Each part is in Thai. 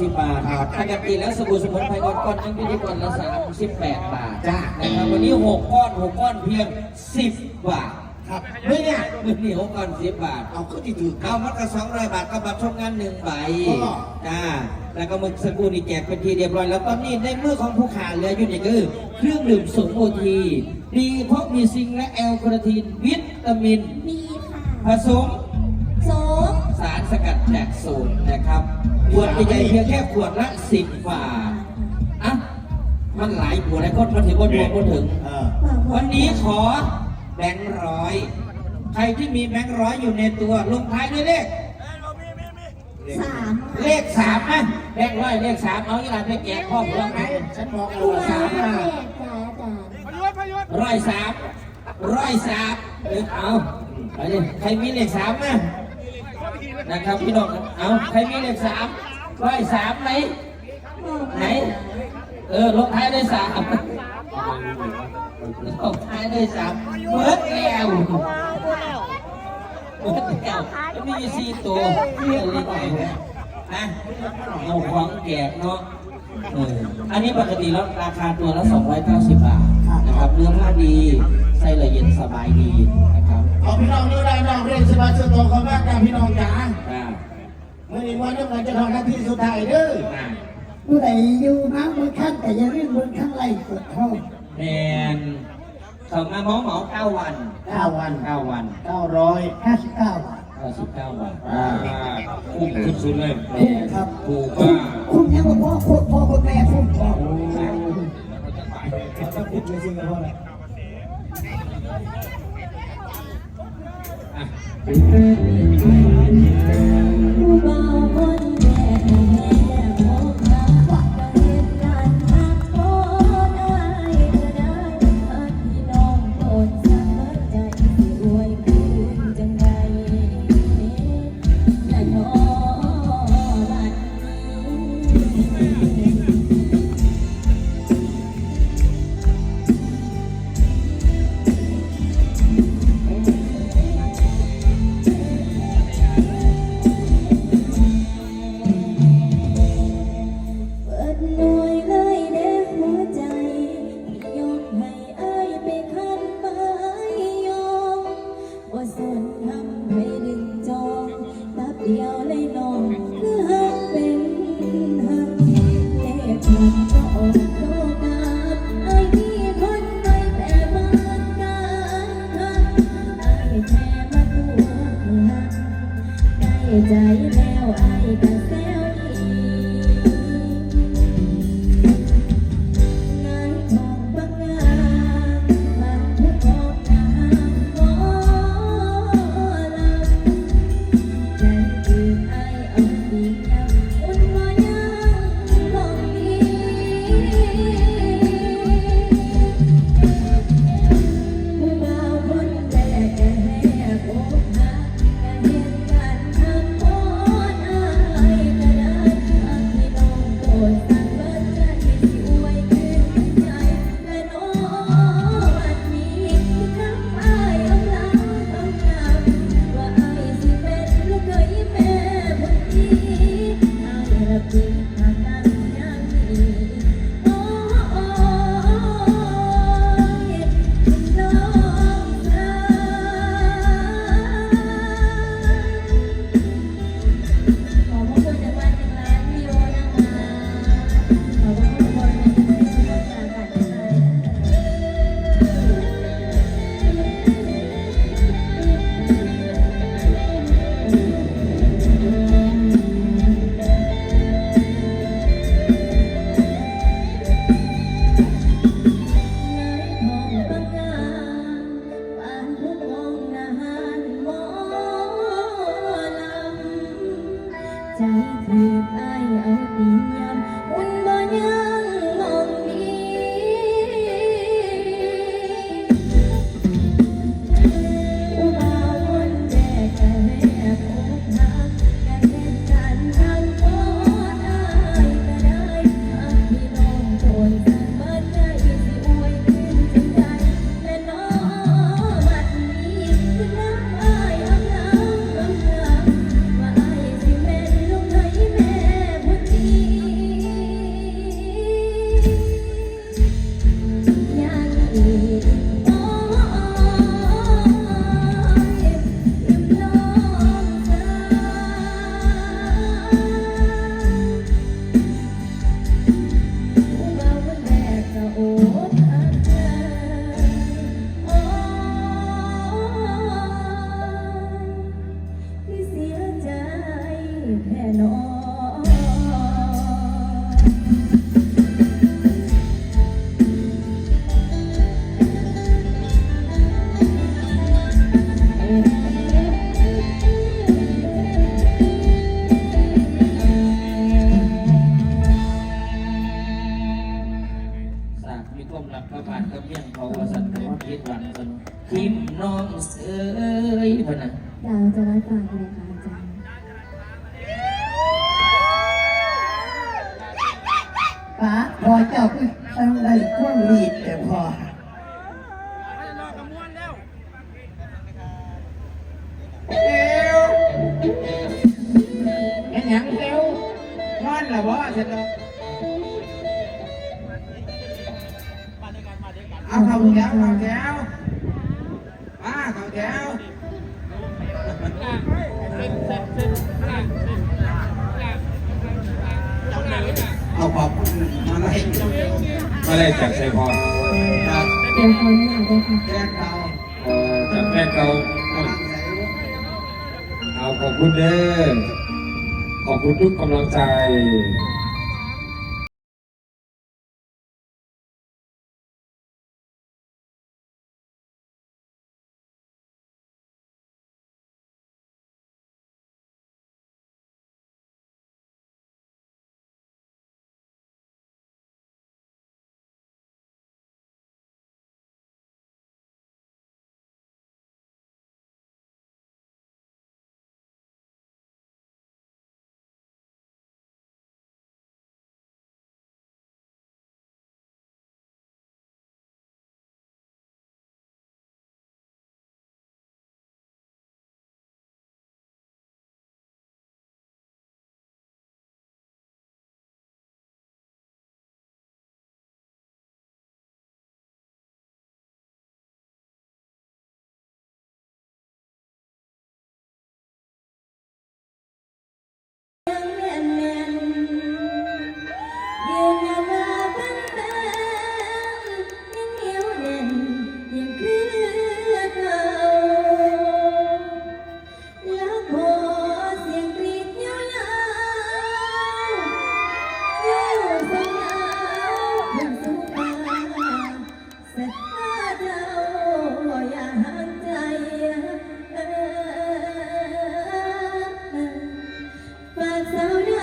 สิบบาทปกติแล้วสบู่สมุนไพรก้อนก้อนนึงอยู่ที่ก้อนละสามสิบแปดบาทจ้านะครับวันนี้หกก้อนหกก้อนเพียงสิบบาทครับเฮ้ยเนี่ยมือเหนียวก้อนสิบบาท เอาขึ้นที่ถือเอามัดกระสองร้อยบาทก็บัตรชมงานหนึ่งใบอ๋อจ้าแล้วก็มึกสกูนี่แจกเป็นทีเรียบร้อย แล้วตอนนี้ในมือของผู้ขาเหลืออยู่นี่คือเครื่องดื่มสมโอทีดีเพราะมีซิงค์และแอลคาทินวิตามินมีค่ะผสมสองสารสกัดจากสูตรนะครับ ขวดใหญ่ๆเพียงแค่ขวดละสิบบาทอะมันหลายขวดหลายคนมาถึงบนรวมบนถึงเออวันนี้ขอแบงค์ร้อย ใครที่มีแบงค์ร้อยอยู่ในตัวลงท้ายด้วยเลขสามเลขสามนะแบงค์ร้อยเลขสามเอาอีหลานไปแจกพ่อเพื่อนไหมฉันบอกเอาตัวสามแรมากจ้าอาจารย์ร้อยสามร้อยสามเออเอาไปดิใครมีเลขสามนะ นะครับพี่น้องเอาใครมีเลขสามร้อยสามไหมไหน เออลงท้ายด้วยสามลงท้ายด้วยสามเบิดแล้วเบิดแล้วมีสี่ตัวเรียกเลยไงนะเอาของแจกเนาะเอออันนี้ปกติแล้วราคาตัวละ 290 บาทนะครับเนื้อผ้าดีไส้ละเย็นสบายดีนะครับ เอาพี่น้องนี่ได้น้องเรียนสบายสตอเขามากนะพี่น้องจ๋าอ่าเมื่อนี้วันนี้เราจะทำหน้าที่สุดท้ายเด้ออ่าผู้ใดอยู่น้ำบนขั้นแต่อยังเรื่องบนข้างไรกดเข้าแมนเขามาเหมาเหมาเก้าวันเก้าวันเก้าวันเก้าร้อยห้าสิบเก้าบาทเก้าสิบเก้าวันอ่าคุ้มสุดๆเลยคุ้มครับถูกคุ้มามกคุ้มยังว่าพ่อคุณพ่อคุณแม่คุ้มพ่อจะพูดจริงๆกับพ่อเลย Thank you. ข้อรีดแต่พอเห็นหยังเร็วนอนละบ่เสร็จแล้วเอาเข้าแถวเข้าแถวมาเข้าแถวเอาขอบคุณมาไล่ ไม่ได้ จากชัยพรครับเดี๋ยวขอหน้าด้วยค่ะแจ้งเราเอ่อจากแม่เก่าเอาขอบคุณเด้อขอบคุณทุกกำลังใจ sound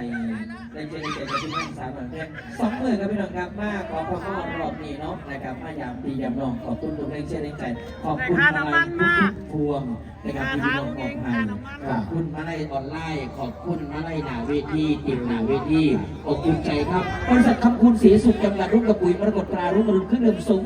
ให้แรงใจแรงใจกับพี่น้องสามหลังแรกสองหมื่นครับพี่น้องครับมากขอพระพ่อรอบนี้เนาะนะครับมายามปียามน้องขอบคุณทุกแรงใจแรงใจขอบคุณมาลัยทุกพวงนะครับพี่น้องมอบให้ขอบคุณมาลัยออนไลน์ขอบคุณมาลัยหนาเวทีติดหนาเวทีขอบคุณใจครับบริษัทคำคุณศรีสุขจำกัดรุ่งกระปุยมรกตตรารุ่งอรุณเครื่องดื่มสูง